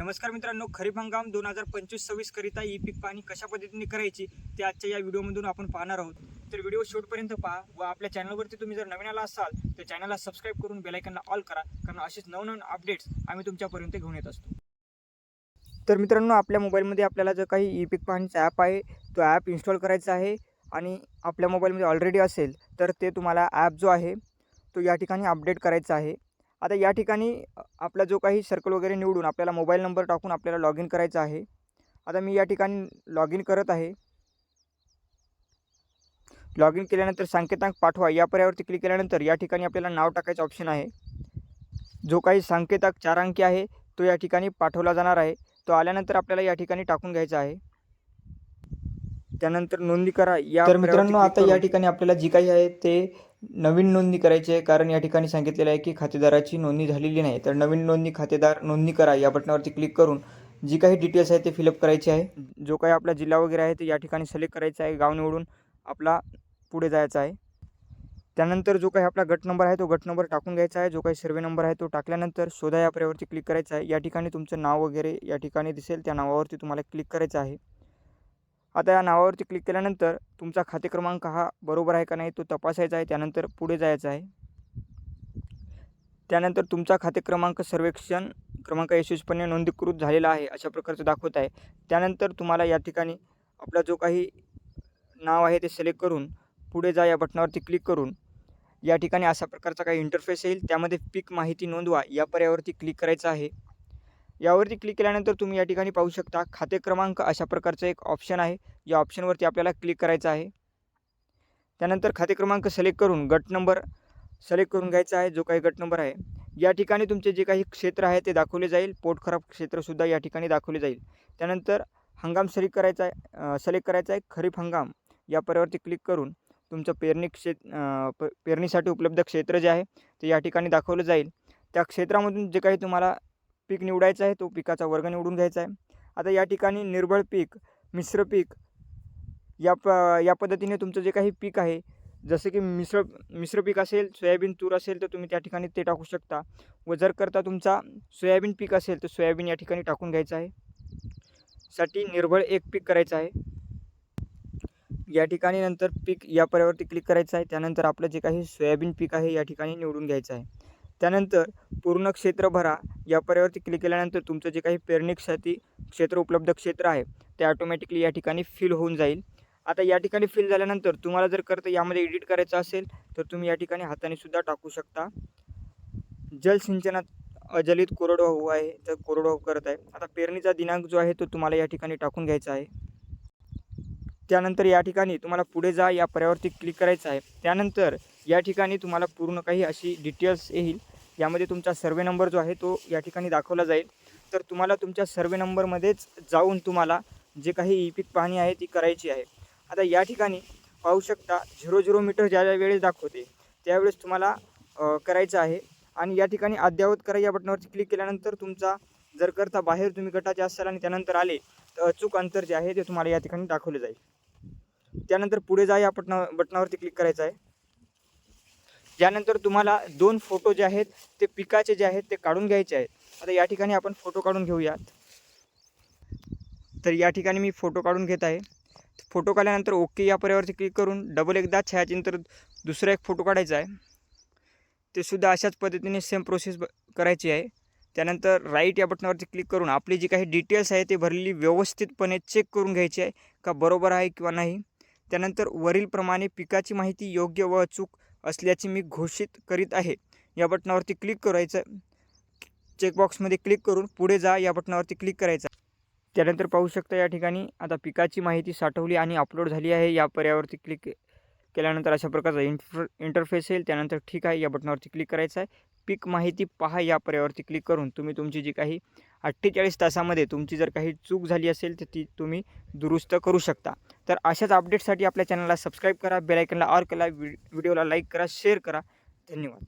नमस्कार मित्रांनो खरीप हंगाम दोन हजार पंचवीस सव्वीस करिता ई पीक पाहणी कशा पद्धतीने करायची ते आजच्या या व्हिडिओमधून आपण पाहणार आहोत. तर व्हिडिओ शेवटपर्यंत पहा व आपल्या चॅनलवरती तुम्ही जर नवीन आला असाल तर चॅनलला सबस्क्राईब करून बेलायकनला ऑल करा कारण असेच नवनवीन अपडेट्स आम्ही तुमच्यापर्यंत घेऊन येत असतो. तर मित्रांनो आपल्या मोबाईलमध्ये आपल्याला जर काही ई पीक पाणीचा ॲप आहे तो ॲप इन्स्टॉल करायचा आहे आणि आपल्या मोबाईलमध्ये ऑलरेडी असेल तर ते तुम्हाला ॲप जो आहे तो या ठिकाणी अपडेट करायचा आहे. आता या ठिकाणी आपला जो काही सर्कल वगैरे निवडून आपल्याला मोबाईल नंबर टाकून आपल्याला लॉग इन करायचं आहे. आता मी या ठिकाणी लॉग इन करत आहे. लॉग इन केल्यानंतर संकेतांक पाठवा. या पर्यावरती क्लिक केल्यानंतर या ठिकाणी आपल्याला नाव टाकायचं ऑप्शन आहे. जो काही संकेतांक चार अंकी आहे तो या ठिकाणी पाठवला जाणार आहे. तो आल्यानंतर आपल्याला या ठिकाणी टाकून घ्यायचा आहे. त्यानंतर नोंदणी करा या तर मित्रांनो आता या ठिकाणी आपल्याला जी काही आहे ते नवीन नोंदणी करायची आहे. कारण या ठिकाणी सांगितलेलं आहे की खातेदाराची नोंदणी झालेली नाही. तर नवीन नोंदणी खातेदार नोंदणी करा. या बटनावरती क्लिक करून जी काही डिटेल्स आहे ते फिलअप करायचे आहे. जो काही आपला जिल्हा वगैरे आहे ते या ठिकाणी सिलेक्ट करायचा आहे. गाव निवडून आपला पुढे जायचा आहे. त्यानंतर जो काही आपला गट नंबर आहे तो गट नंबर टाकून घ्यायचा आहे. जो काही सर्वे नंबर आहे तो टाकल्यानंतर शोधा या पर्यावरती क्लिक करायचा आहे. या ठिकाणी तुमचं नाव वगैरे या ठिकाणी दिसेल. त्या नावावरती तुम्हाला क्लिक करायचं आहे. आता या नावावरती क्लिक केल्यानंतर तुमचा खाते क्रमांक हा बरोबर आहे का नाही तो तपासायचा आहे. त्यानंतर पुढे जायचं आहे. त्यानंतर तुमचा खाते क्रमांक सर्वेक्षण क्रमांक यशस्वीपणे नोंदणीकृत झालेला आहे अशा प्रकारचं दाखवत आहे. त्यानंतर तुम्हाला या ठिकाणी आपला जो काही नाव आहे ते सिलेक्ट करून पुढे जा या बटनावरती क्लिक करून या ठिकाणी अशा प्रकारचा काही इंटरफेस येईल. त्यामध्ये पीक माहिती नोंदवा या पर्यावरती क्लिक करायचं आहे. यावरती क्लिक केल्यानंतर तुम्ही या ठिकाणी पाहू शकता खाते क्रमांक अशा प्रकारचं एक ऑप्शन आहे. या ऑप्शनवरती आपल्याला क्लिक करायचं आहे. त्यानंतर खाते क्रमांक सिलेक्ट करून गट नंबर सिलेक्ट करून घ्यायचा आहे जो काही गट नंबर आहे. या ठिकाणी तुमचे जे काही क्षेत्र आहे ते दाखवले जाईल. पोट खराब क्षेत्रसुद्धा या ठिकाणी दाखवले जाईल. त्यानंतर हंगाम सिलेक्ट करायचा आहे सिलेक्ट करायचा आहे. खरीप हंगाम या पर्यावरती क्लिक करून तुमचं पेरणी क्षेत्र प पेरणीसाठी उपलब्ध क्षेत्र जे आहे ते या ठिकाणी दाखवलं जाईल. त्या क्षेत्रामधून जे काही तुम्हाला पीक निवडायचं आहे तो पिकाचा वर्ग निवडून घ्यायचा आहे. आता या ठिकाणी निर्बळ पीक मिश्र पीक या प या पद्धतीने तुमचं जे काही पीक आहे जसं की मिश्र मिश्र पीक असेल सोयाबीन तूर असेल तर तुम्ही त्या ठिकाणी ते टाकू शकता. व जर करता तुमचा सोयाबीन पीक असेल तर सोयाबीन या ठिकाणी टाकून घ्यायचं आहे. साठी निर्भळ एक पीक करायचं आहे. या ठिकाणी नंतर पीक या पर्यावरती क्लिक करायचं आहे. त्यानंतर आपलं जे काही सोयाबीन पीक आहे या ठिकाणी निवडून घ्यायचं आहे. त्यानंतर पूर्ण क्षेत्र भरा. या पर्यावरती क्लिक केल्यानंतर तुमचं जे काही पेरणीसाठी क्षेत्र उपलब्ध क्षेत्र आहे ते ऑटोमॅटिकली या ठिकाणी फिल होऊन जाईल. आता या ठिकाणी फिल झाल्यानंतर तुम्हाला जर करता यामध्ये एडिट करायचं असेल तर तुम्ही या ठिकाणी हाताने सुद्धा टाकू शकता. जलसिंचनात अजलित कोरडवाहू आहे तर कोरडवाहू करत आहे. आता पेरणीचा दिनांक जो आहे तो तुम्हाला या ठिकाणी टाकून घ्यायचा आहे. त्यानंतर या ठिकाणी तुम्हाला पुढे जा या पर्यावरती क्लिक करायचं आहे. त्यानंतर या ठिकाणी तुम्हाला पूर्ण काही अशी डिटेल्स येईल. यामध्ये तुमचा सर्वे नंबर जो आहे तो या ठिकाणी दाखवला जाईल. तर तुम्हाला तुमच्या सर्वे नंबरमध्येच जाऊन तुम्हाला जे काही ई पीक पाहणी आहे ती करायची आहे. आता या ठिकाणी पाहू शकता झिरो झिरो मीटर ज्या ज्या वेळेस दाखवते त्यावेळेस तुम्हाला करायचं आहे. आणि या ठिकाणी अद्ययावत करा या बटनावरती क्लिक केल्यानंतर तुमचा जर करता बाहेर तुम्ही गटाचे असाल आणि त्यानंतर आले तर अचूक अंतर जे आहे ते तुम्हाला या ठिकाणी दाखवले जाईल. त्यानंतर पुढे जा या बटना बटनावरती क्लिक करायचं आहे. ज्यानंतर तुम्हाला दोन फोटो जे आहेत ते पिकाचे जे आहेत ते काढून घ्यायचे आहेत. आता या ठिकाणी आपण फोटो काढून घेऊयात. तर या ठिकाणी मी फोटो काढून घेत आहे. फोटो काढल्यानंतर ओके या पर्यावरती क्लिक करून डबल एकदा छायाचित्र दुसरा एक फोटो काढायचा आहे. ते सुद्धा अशाच पद्धतीने सेम प्रोसेस ब करायची आहे. त्यानंतर राईट या बटनावरती क्लिक करून आपली जी काही डिटेल्स आहे ते भरलेली व्यवस्थितपणे चेक करून घ्यायची आहे का बरोबर आहे किंवा नाही. त्यानंतर वरीलप्रमाणे पिकाची माहिती योग्य व अचूक असल्याची मी घोषित करीत आहे. या बटनावरती क्लिक करायचं चेकबॉक्समध्ये क्लिक करून पुढे जा या बटनावरती क्लिक करायचं. त्यानंतर पाहू शकता या ठिकाणी आता पिकाची माहिती साठवली आणि अपलोड झाली आहे. या पर्यावरती क्लिक केल्यानंतर अशा प्रकारचा इंटर इंटरफेस येईल. त्यानंतर ठीक आहे या बटनावरती क्लिक करायचं आहे. पीक माहिती पहा या पर्यावरती क्लिक करून तुम्ही तुमची जी काही अठ्ठेचाळीस तासामध्ये तुमची जर काही चूक झाली असेल तर ती तुम्ही दुरुस्त करू शकता. तर अशाच अपडेटसाठी आपल्या चॅनलला सबस्क्राईब करा बेलायकनला ऑर करा व्हिडिओला लाईक करा शेअर करा. धन्यवाद.